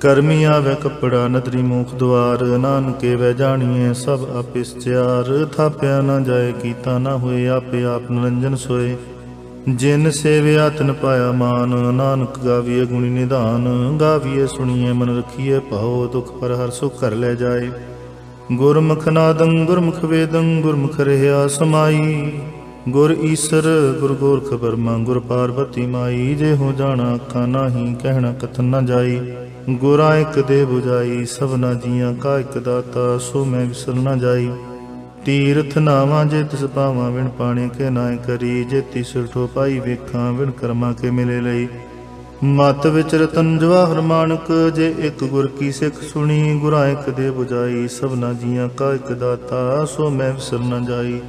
ਕਰਮੀ ਆਵੇ ਕਪੜਾ ਨਦਰੀ ਮੂਖ ਦੁਆਰ ਨਾਨਕੇ ਵੈ ਜਾਣੀਏ ਸਭ ਆਪਿਸ ਚਾਰ ਥਾਪਿਆ ਨਾ ਜਾਏ, ਕੀਤਾ ਨਾ ਹੋਏ, ਆਪੇ ਆਪ ਨਿਰੰਜਨ ਸੋਏ। ਜਿਨ ਸੇਵਿਆ, ਤਨ ਪਾਇਆ ਮਾਨ, ਨਾਨਕ ਗਾਵੀਏ ਗੁਣੀ ਨਿਧਾਨ। ਗਾਵੀਏ ਸੁਣੀਏ ਮਨ ਰਖੀਏ ਭਾਉ ਦੁਖ ਪਰ ਹਰ ਸੁਖ ਕਰ ਲੈ ਜਾਏ। ਗੁਰਮੁਖ ਨਾਦੰ, ਗੁਰਮੁਖ ਵੇਦੰ, ਗੁਰਮੁਖ ਰਹਿਆ ਸਮਾਈ। ਗੁਰ ਈਸਰ, ਗੁਰ ਗੋਰਖ ਬਰਮਾ, ਗੁਰ ਪਾਰਵਤੀ ਮਾਈ। ਜੇ ਹੋ ਜਾਣਾ ਅੱਖਾਂ, ਨਾਹੀ ਕਹਿਣਾ ਕਥਨ ਨਾ ਜਾਈ। ਗੁਰਾਂ ਇੱਕ ਦੇ 부ਜਾਈ ਸਭਨਾ ਜੀਆਂ ਕਾ ਇੱਕ ਦਾਤਾ, ਸੋ ਮੈਂ ਵਿਸਰ ਨਾ ਜਾਈ। ਤੀਰਥ ਨਾਵਾਂ ਜੇ ਤਿਸ ਪਾਵਾਂ ਵਿਣ ਪਾਣੇ ਕੇ ਨਾਇ ਕਰੀ। ਜੇ ਤਿਸਰ ਠੋ ਪਾਈ ਵੇਖਾਂ, ਵਿਣ ਕਰਮਾਂ ਕੇ ਮਿਲੇ ਲਈ। ਮਤ ਵਿੱਚ ਰਤਨ ਜਵਾਹਰ ਮਾਨਕ, ਜੇ ਇੱਕ ਗੁਰ ਕੀ ਸਿੱਖ ਸੁਣੀ, ਗੁਰਾਂ ਇੱਕ ਦੇ 부ਜਾਈ ਸਭਨਾ ਜੀਆਂ ਕਾ ਇੱਕ ਦਾਤਾ, ਸੋ ਮੈਂ ਵਿਸਰ ਨਾ ਜਾਈ।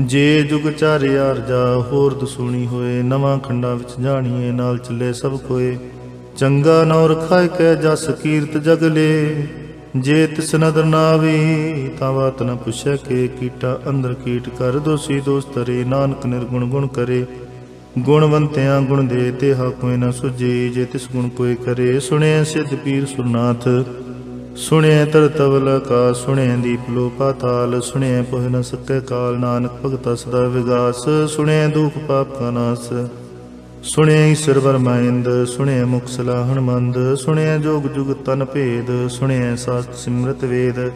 ਜੇ ਜੁਗ ਚਾਰਿਆ ਜਾ ਹੋਰ ਦਸੂਣੀ ਹੋਏ, ਨਵਾਂ ਖੰਡਾਂ ਵਿੱਚ ਜਾਣੀਏ, ਨਾਲ ਚੱਲੇ ਸਭ ਕੋਏ। ਚੰਗਾ ਨੌ ਰਖਾਇ ਕੈ ਜਸ ਕੀਰਤ ਜਗਲੇ ਜੇ ਤਿਸ ਨਦਰ ਨਾ ਤਾਂ ਬਾਤ ਨ ਪੁੱਛੈ ਕੇ ਕੀਟਾ ਅੰਦਰ ਕੀਟ ਕਰ ਦੋਸੀ ਦੋਸਤ ਨਾਨਕ ਨਿਰਗੁਣ ਗੁਣ ਕਰੇ, ਗੁਣਵੰਤਿਆਂ ਗੁਣ ਦੇ ਤੇ ਹਾ ਕੋਈ ਨ ਸੁਝੇ। ਜੇ ਤਿਸ ਗੁਣ ਕੋਈ ਕਰੇ ਸੁਣਿਆ ਸਿੱਧ ਪੀਰ ਸੁਰਨਾਥ। ਸੁਣਿਆ ਤਰਤਵਲ ਕਾ ਸੁਣਿਆ ਦੀਪ ਲੋ ਪਾਤਾਲ ਸੁਣਿਆ ਪੁਹ ਨ ਸਕੈ ਕਾਲ, ਨਾਨਕ ਭਗਤਾ ਸਦਾ ਵਿਗਾਸ। ਸੁਣਿਆ ਦੁਖ ਪਾਪ ਕਾ ਨਾਸ। ਸੁਣਿਆ ਈਸ਼ਰ ਵਰਮਾਇੰਦ ਸੁਣਿਆ ਮੁਖ ਸਲਾਹਣ ਮੰਦ, ਸੁਣਿਆ ਜੋਗ ਜੁਗ ਤਨ ਭੇਦ, ਸੁਣਿਆ ਸਾਸਤ ਸਿਮਰਤ ਵੇਦ।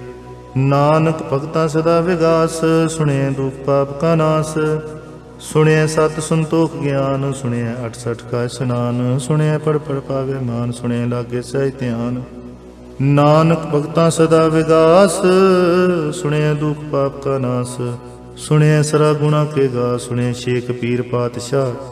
ਨਾਨਕ ਭਗਤਾਂ ਸਦਾ ਵਿਗਾਸ, ਸੁਣਿਆ ਦੁਖ ਪਾਪ ਕਾ ਨਾਸ। ਸੁਣਿਆ ਸਤ ਸੰਤੋਖ ਗਿਆਨ, ਸੁਣਿਆ 68 ਕਾ ਸਨਾਨ ਸੁਣਿਆ ਪੜ ਪੜ ਪਾਵੇ ਮਾਨ, ਸੁਣਿਆ ਲਾਗੇ ਸਹਿ ਧਿਆਨ। ਨਾਨਕ ਭਗਤਾਂ ਸਦਾ ਵਿਗਾਸ, ਸੁਣਿਆ ਦੁਖ ਪਾਪ ਕਾ ਨਾਸ। ਸੁਣਿਆ ਸਰਾ ਗੁਣਾ ਕੇ ਗਾ, ਸੁਣਿਆ ਸ਼ੇਖ ਪੀਰ ਪਾਤਸ਼ਾਹ।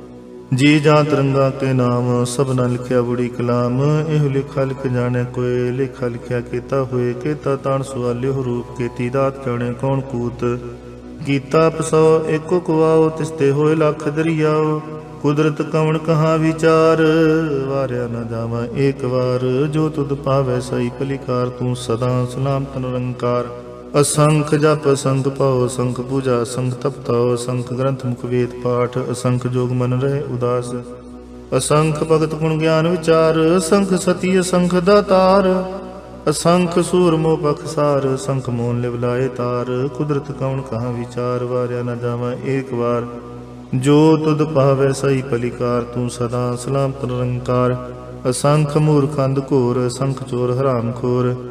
ਜੀ ਜਾਂ ਤਰੰਗਾ ਕੇ ਨਾਮ ਸਭਨਾ ਲਿਖਿਆ ਬੁੜੀ ਕਲਾਮ, ਇਹ ਲਿਖਾ ਲਿਖ ਜਾਣੇ ਕੋਏ, ਲਿਖਾ ਲਿਖਿਆ ਕੀਤਾ ਹੋਏ, ਕੀਤਾ ਤਾਣ ਸੁਆਲਿਓ ਰੂਪ, ਕੀਤੀ ਦਾਤ ਜਾਣੇ ਕੌਣ ਕੂਤ। ਗੀਤਾ ਪਸੋ ਏਕੋ ਕੁਆਓ ਤਿਸ ਹੋਏ ਲੱਖ ਦਰਿਆਓ, ਕੁਦਰਤ ਕਵਣ ਕਹਾ ਵਿਚਾਰ, ਵਾਰਿਆ ਨਾ ਜਾਵਾਂ ਏਕ ਵਾਰ, ਜੋ ਤੁਧ ਪਾਵੈ ਸਈ ਭਲੀਕਾਰ, ਤੂੰ ਸਦਾ ਸਲਾਮਤ ਨਿਰੰਕਾਰ। ਅਸੰਖ ਜਪ ਅਸੰਖ ਪਾਉ ਅਸੰਖ ਪੂਜਾ ਅਸੰਖ ਤਪਤਾਉ ਅਸੰਖ ਗ੍ਰੰਥ ਮੁਖ ਵੇਦ ਪਾਠ, ਅਸੰਖ ਜੋਗ ਮਨ ਰਹੇ, ਉਦਾਸ। ਅਸੰਖ ਭਗਤ ਗੁਣ ਗਿਆਨ ਵਿਚਾਰ, ਅਸੰਖ ਸਤੀ, ਅਸੰਖ ਦਾਤਾਰ ਅਸੰਖ ਸੂਰ ਮੋਹ ਬਖਸਾਰ ਅਸੰਖ ਮੋਨ ਲਿਵ ਲਾਏ ਤਾਰ। ਕੁਦਰਤ ਕਵਣ ਕਹਾ ਵਿਚਾਰ, ਵਾਰਿਆ ਨਾ ਜਾਵਾਂ ਏਕ ਵਾਰ। ਜੋ ਤੁਧ ਪਾਵੈ ਸਈ ਪਲਿਕਾਰ ਤੂੰ ਸਦਾ ਸਲਾਮਤ ਨਿਰੰਕਾਰ। ਅਸੰਖ ਮੂਰਖੰਦ ਘੋਰ, ਅਸੰਖ ਚੋਰ ਹਰਾਮ ਖੋਰ।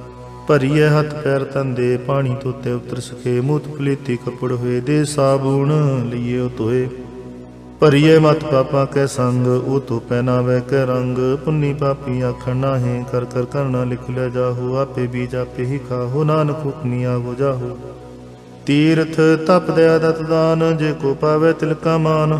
ਭਰੀਏ ਹੱਥ ਪੈਰ ਤੰਦੇ ਪਾਣੀ ਧੋਤੇ ਉਤਰ ਸਕੇ। ਮੂਤ ਪਲੀਤੀ ਕਪੜ ਹੋਏ ਦੇ, ਸਾਬੂਣ ਲਈਏ ਧੋਏ। ਭਰੀਏ ਮਤ ਪਾਪਾ ਕੈ ਸੰਗ, ਉਹ ਤੋ ਪਹਿਨਾਵੇ ਕੈ ਰੰਗ। ਪੁੰਨੀ ਪਾਪੀ ਆਖਣ ਨਾਹੀਂ, ਕਰ ਕਰ ਕਰਨਾ ਲਿਖ ਲੈ ਜਾਹੋ। ਆਪੇ ਬੀਜ ਆਪੇ ਹੀ ਖਾਹੋ, ਨਾਨਕ ਹੁਕਮੀ ਆਗੋ ਜਾਹੂ। ਤੀਰਥ ਤਪ ਦਇਆ ਦਤ ਦਾਨ, ਜੇ ਕੋ ਪਾਵੇ ਤਿਲਕਾ ਮਾਨ।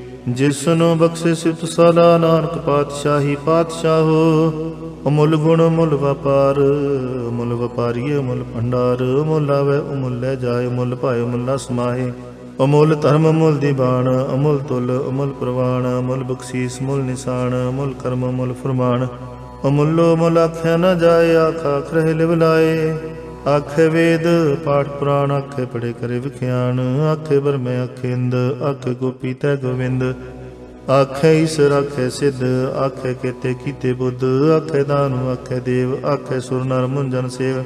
ਜਿਸ ਨੂੰ ਬਖਸ਼ੇ ਸਿਤ ਸਦਾ ਨਾਨਕ ਪਾਤਸ਼ਾਹੀ ਪਾਤਸ਼ਾਹੋ ਅਮੁੱਲ ਗੁਣ ਮੁੱਲ ਵਪਾਰ ਮੁੱਲ ਵਪਾਰੀ ਮੁੱਲ ਭੰਡਾਰ ਮੁੱਲ ਆਵੇ ਅਮੁੱਲ ਲੈ ਜਾਏ ਮੁੱਲ ਭਾਏ ਮੁੱਲਾ ਸਮਾਏ। ਅਮੁੱਲ ਧਰਮ ਮੁੱਲ ਦੀਵਾਨ ਅਮੁੱਲ ਤੁਲ ਅਮੁੱਲ ਪ੍ਰਵਾਨ ਅਮੁੱਲ ਬਖਸ਼ੀਸ ਮੁੱਲ ਨਿਸ਼ਾਨ, ਅਮੁੱਲ ਕਰਮ ਮੁੱਲ ਫਰਮਾਨ। ਅਮੁੱਲੋ ਮੁੱਲ ਆਖਿਆ ਨਾ ਜਾਏ ਆਖਾ ਖਰੇ ਲਿਵ ਲਾਏ। ਆਖੇ ਵੇਦ, ਪਾਠ ਪੁਰਾਣ ਆਖੇ ਪੜੇ ਕਰੇ ਵਿਖਿਆਨ। ਆਖੇ ਬਰਮੇ ਆਖੇ ਇੰਦ ਆਖੇ ਗੋਪੀ ਤੈ ਗੋਵਿੰਦ। ਆਖੇ ਈਸਰ, ਆਖੇ ਸਿੱਧ, ਆਖੇ ਕੇਤੇ ਕੀਤੇ ਬੁੱਧ। ਆਖੇ ਦਾਨੁ, ਆਖੇ ਦੇਵ, ਆਖੇ ਸੁਰ ਨਰ ਮੁੰਜਨ ਸੇਵ।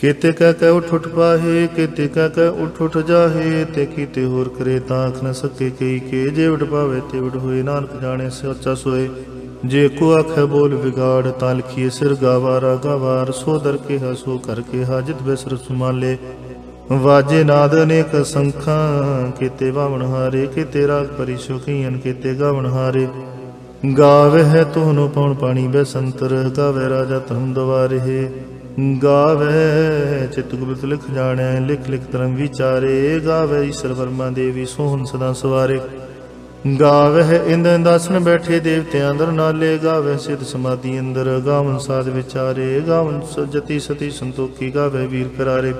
ਕਿਤੇ ਕਹਿ ਕਹਿ ਉਠ ਉਠ ਪਾਹੇ, ਕਿਤੇ ਕਹਿ ਕਹਿ ਉਠ ਉਠ ਜਾਹੇ। ਤੇ ਕੀਤੇ ਹੋਰ ਕਰੇ ਤਾਂ ਆਖ ਨ ਸਕੇ ਕਈ ਕੇ। ਜੇ ਉਡ ਪਾਵੇ ਤੇ ਉਡ ਹੋਏ, ਨਾਨਕ ਜਾਣੇ ਸੱਚਾ ਸੋਏ। ਜੇ ਕੋ ਆਖੇ ਬੋਲ ਵਿਗਾੜ ਤਾਂ ਲਿਖੀਏ ਸਿਰ ਗਾਵਾਰਾ, ਗਾਵਾਰ ਸੋ ਦਰ ਕੇ ਹਸੋ ਕਰ ਹਾਜਤ ਬਿਸਰ ਸੁਮਾਲੇ। ਵਾਜੇ ਨਾਦ ਅਨੇਕ ਸੰਖਾਂ, ਕੀਤੇ ਬਾਵਣ ਹਾਰੇ, ਕੀਤੇ ਰਾਗ ਪਰਿਸ਼ੋ ਕੀਨ ਕੀਤੇ ਗਾਵਣ ਹਾਰੇ। ਗਾਵੇ ਹੈ ਤੋਨੋ ਪਉਣ ਪਾਣੀ ਬੈਸੰਤਰ ਗਾਵੇ ਰਾਜਾ ਧਰਮ ਦਵਾਰੇ। ਗਾਵੇ ਚਿਤ ਗੁਰਤ ਲਿਖ ਜਾਣੈ, ਲਿਖ ਲਿਖ ਧਰਮ ਵਿਚਾਰੇ। ਗਾਵੇ ਈਸ਼ਰ ਵਰਮਾ ਦੇਵੀ, ਸੋਹਣ ਸਦਾ ਸਵਾਰੇ। ਗਾਵੇ ਇੰਦ ਇੰਦਾਸਨ ਬੈਠੇ ਦੇਵਤਿਆਂ ਅੰਦਰ, ਨਾਲੇ ਗਾਵੇ ਸਿਧ ਸਮਾਧੀ ਅੰਦਰ। ਗਾਵਨ ਸਾਧ ਵਿਚਾਰੇ, ਗਾਵਨ ਸਜਤੀ ਸਤੀ ਸੰਤੋਖੀ ਗਾਵੇ ਵੀਰ ਕਰਾਰੇ।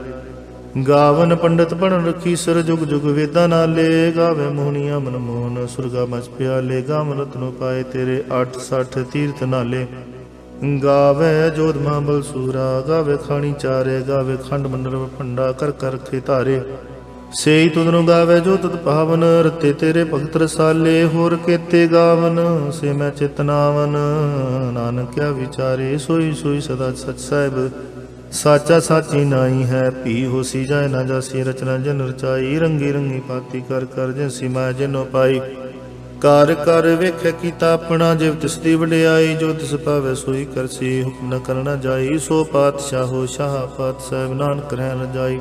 ਗਾਵਨ ਪੰਡਤ ਪੜਨ ਰਖੀ ਸਰ ਜੁਗ ਜੁਗ ਵੇਦਾਂ ਨਾਲੇ। ਗਾਵੇ ਮੋਹਨੀਆਂ ਮਨ ਮੋਹਨ, ਸੁਰਗਾ ਮਚ ਪਿਆਲੇ। ਗਾਵਨ ਰਤਨੋ ਪਾਏ ਤੇਰੇ 860 ਤੀਰਥ ਨਾਲੇ। ਗਾਵੇ ਜੋਧ ਮਹਾਬਲ ਸੂਰਾ ਗਾਵੈ ਖਾਣੀ ਚਾਰੇ ਗਾਵੈ ਖੰਡ ਮੰਡਲ ਭੰਡਾ ਕਰ ਕਰ ਖੇ ਧਾਰੇ। ਸੇਈ ਤੁਧਨੂੰ ਗਾਵੇ ਜੋ ਤਤ ਪਾਵਨ, ਰਤੇ ਤੇਰੇ ਭਗਤ ਰਸਾਲੇ, ਹੋਰ ਕੇਤੇ ਗਾਵਨ, ਸੇ ਮੈਂ ਚਿਤਨਾਵਨ ਨਾਨਕਿਆ ਵਿਚਾਰੇ, ਸੋਈ ਸੋਈ ਸਦਾ ਸਚ ਸਾਹਿਬ। ਸਾਚਾ ਸਾਚੀ ਨਾਈ ਹੈ, ਭੀ ਹੋਸੀ ਜਾਏ ਨਾ ਜਾਸੀ, ਰਚਨਾ ਜਨ ਰਚਾਈ। ਰੰਗੀ ਰੰਗੀ ਪਾਤੀ ਕਰ ਕਰ ਜਿਨਸੀ ਮਾਇਆ ਜਿਨੋ ਪਾਈ। ਕਰ ਕਰ ਵੇਖ ਕੀਤਾ ਆਪਣਾ, ਜਿਵ ਤਿਸ ਦੀ ਵਡਿਆਈ, ਜੋ ਤਿਸ ਪਾਵੇ ਸੋਈ ਕਰਸੀ। ਹੁਕਮ ਨ ਕਰਨਾ ਜਾਈ, ਸੋ ਪਾਤਸ਼ਾਹੋ ਸ਼ਾਹ ਪਾਤ ਸਾਹਿਬ, ਨਾਨਕ ਰਹਿ ਰਜਾਈ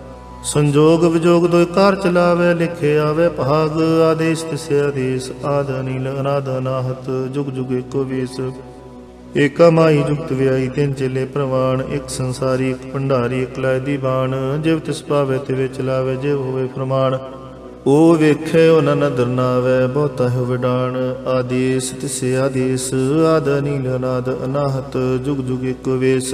ਸੰਜੋਗ ਵਿਜੋਗ ਦੋਇ ਕਾਰ ਚਲਾਵੇ, ਲਿਖੇ ਆਵੇ ਭਾਗ, ਆਦੇਸ਼ ਤਿਸੇ ਆਦੇਸ਼ ਆਦ ਨੀਲ ਅਨਾਦ ਅਨਾਹਤ, ਜੁਗ ਜੁਗ ਇੱਕੋ ਵੇਸ। ਏਕਾ ਮਾਈ ਜੁਗਤ ਵਿਆਈ ਤਿੰਨ ਚੇਲੇ ਪ੍ਰਵਾਨ ਇੱਕ ਸੰਸਾਰੀ, ਇੱਕ ਭੰਡਾਰੀ, ਇੱਕ ਲਾਇ ਦੀ ਬਾਣ ਜਿਵ ਤਿਸ ਪਾਵੇ ਤੇ ਵਿੱਚ ਲਾਵੇ ਜਿਵ ਹੋਵੇ ਪ੍ਰਮਾਣ ਉਹ ਵੇਖੇ ਉਹਨਾਂ ਨਦਰ ਨਾਵੇ, ਬਹੁਤਾ ਹੈ ਵਿਡਾਣ ਆਦੇਸ ਤਿਸੇ ਆਦੇਸ ਆਦ ਨੀਲ ਅਨਾਦ ਅਨਾਹਤ, ਜੁਗ ਜੁਗ ਇੱਕੋ ਵੇਸ।